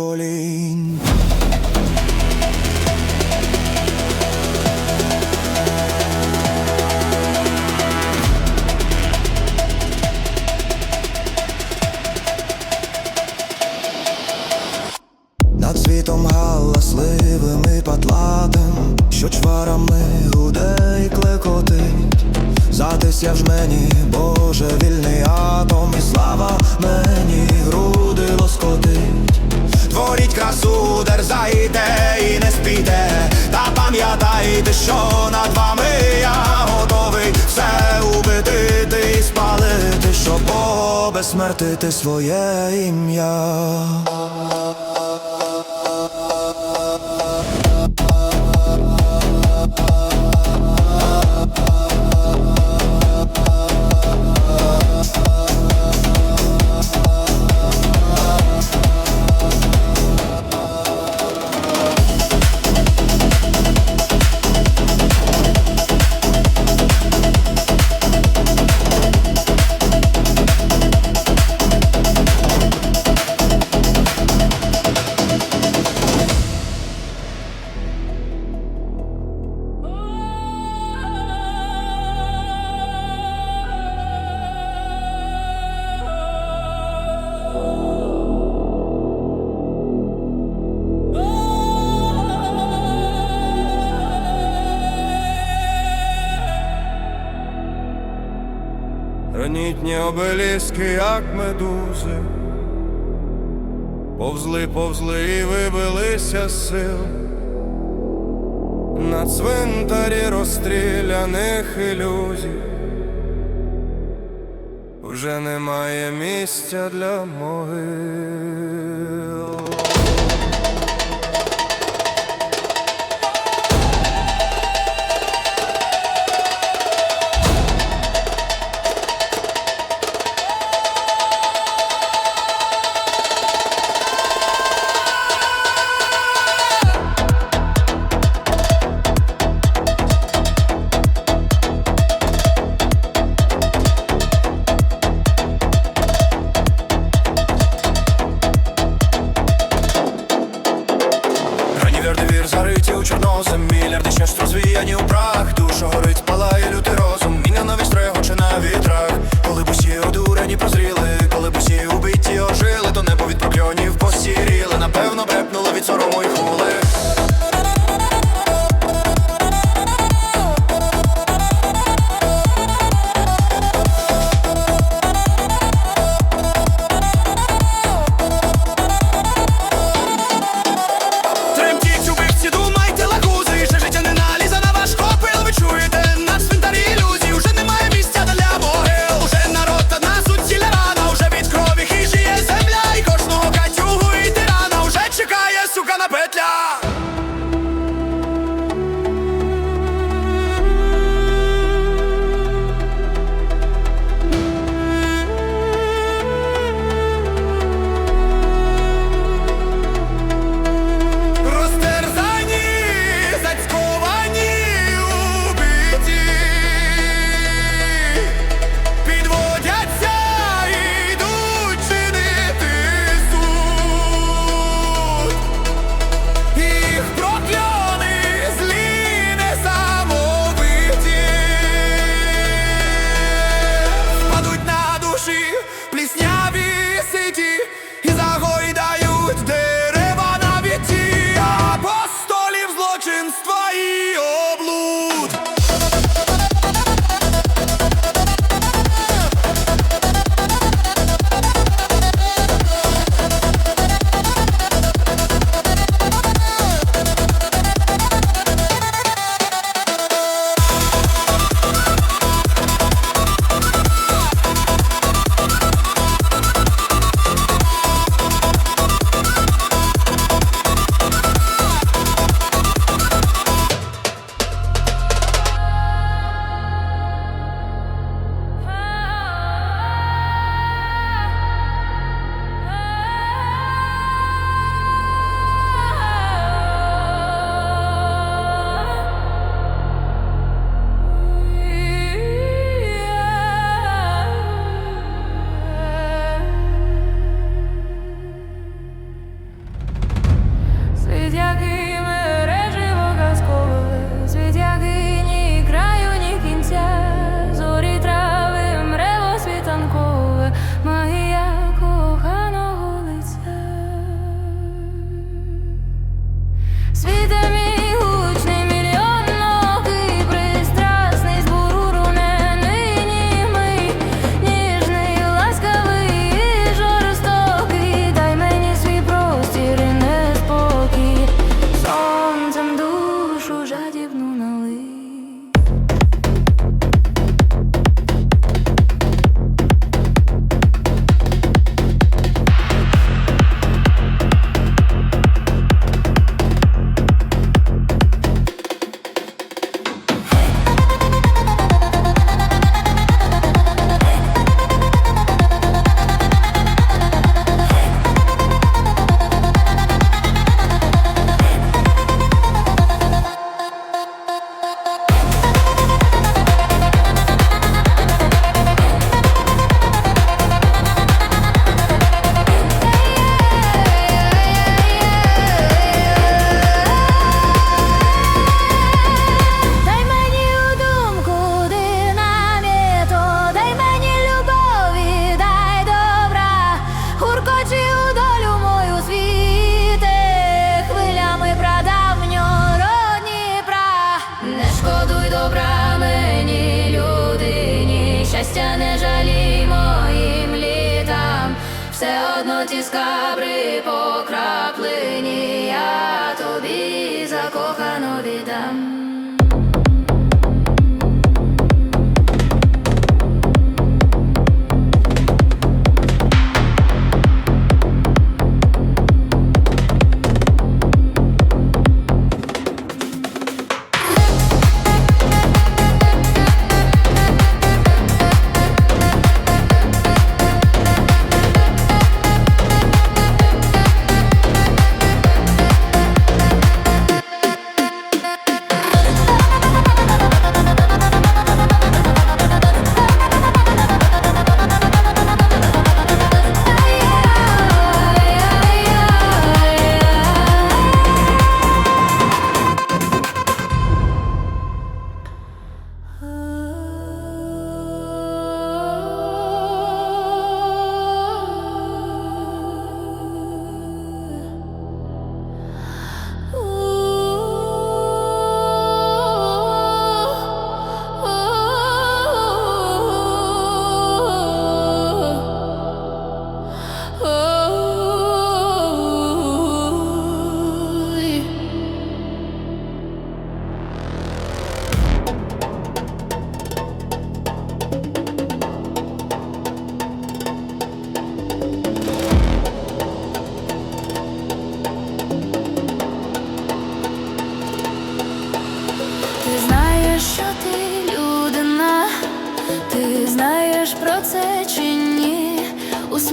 calling. безсмертити своє ім'я. Блакитні обеліски, як медузи, повзли, повзли і вибилися з сил, на цвинтарі розстріляних ілюзій, вже немає місця для могил. Не жалій моїм літам, все одно ті скабри по краплині, я тобі закохану віддам.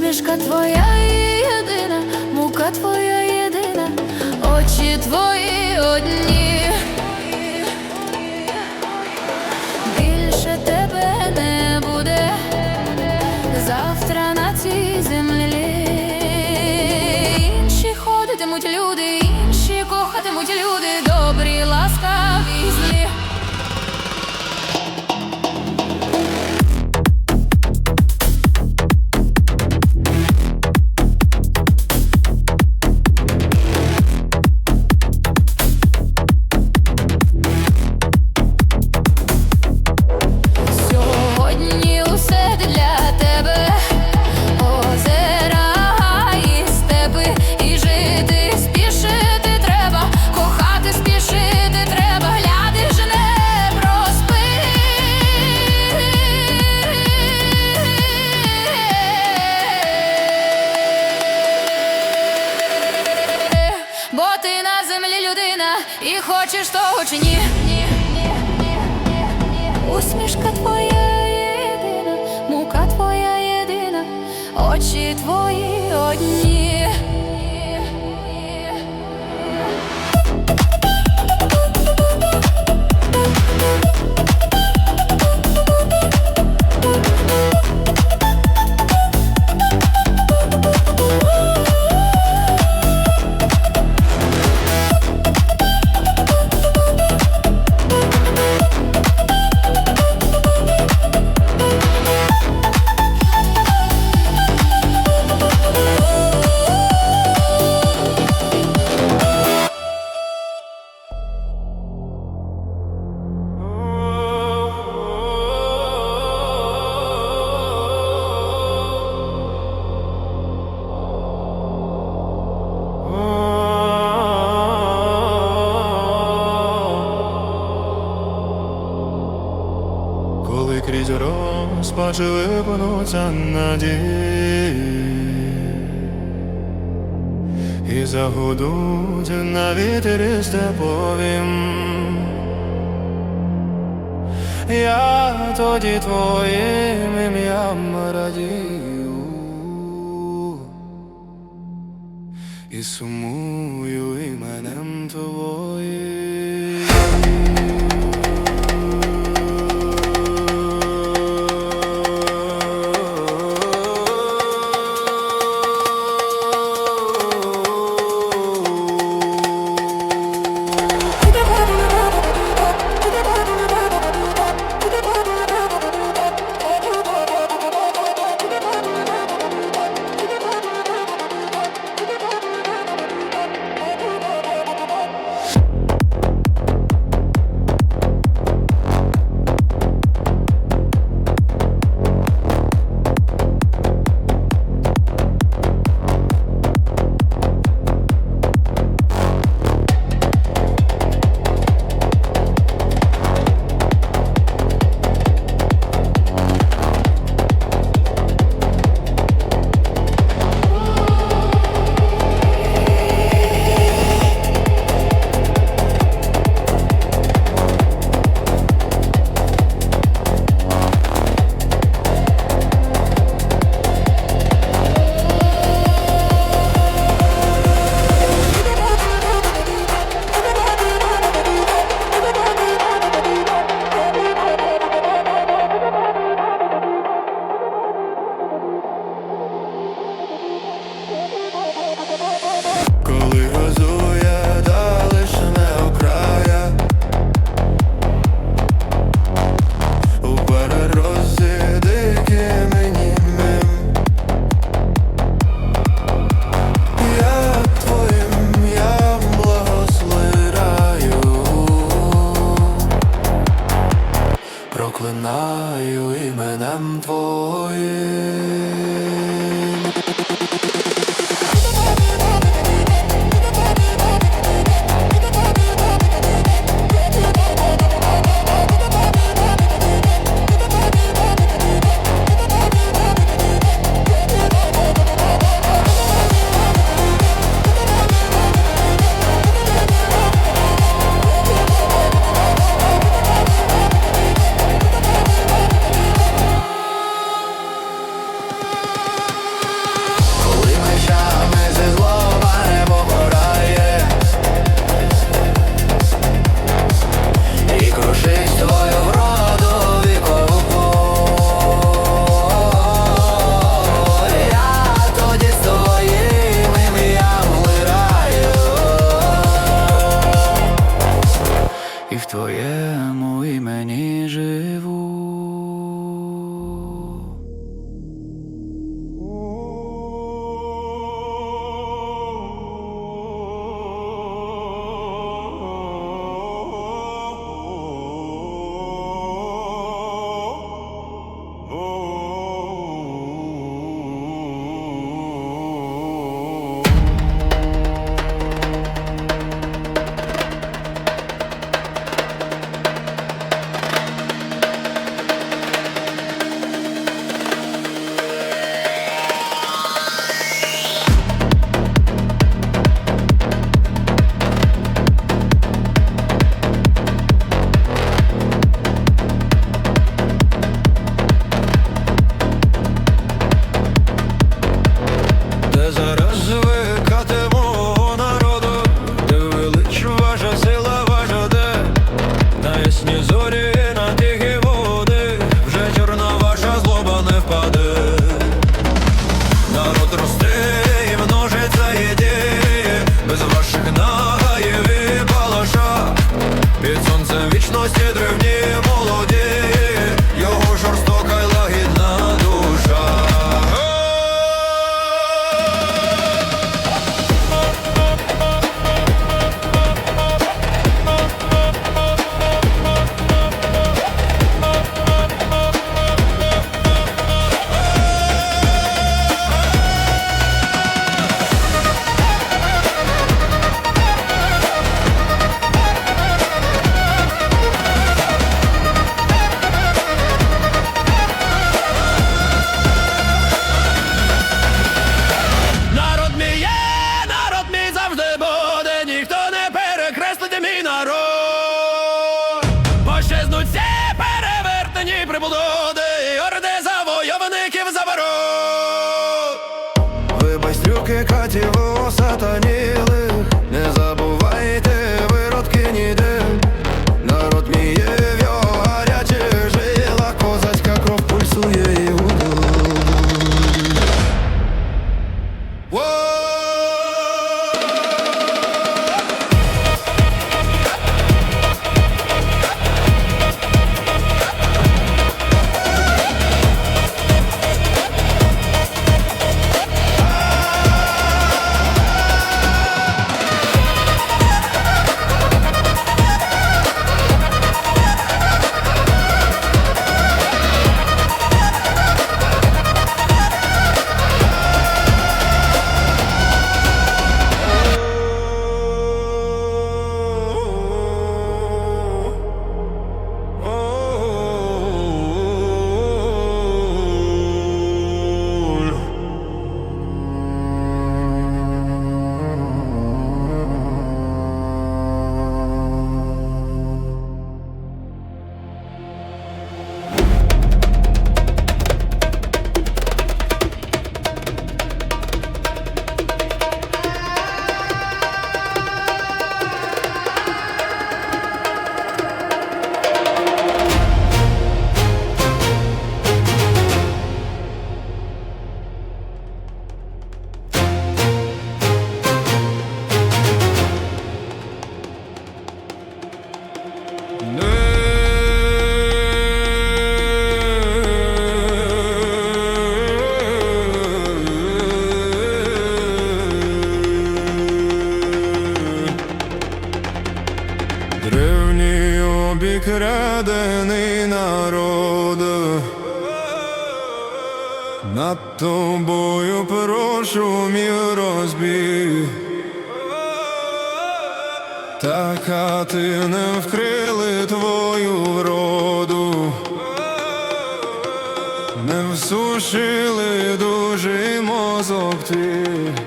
Усмішка твоя єдина, мука твоя єдина, очі твої одні. Розпачі випнуться надії І загудуть на вітрі степовім Я тоді твоїм ім'ям радію. І сумую знаю іменем твоїм. сонцем не всушили дуже мозок твій.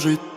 Повернути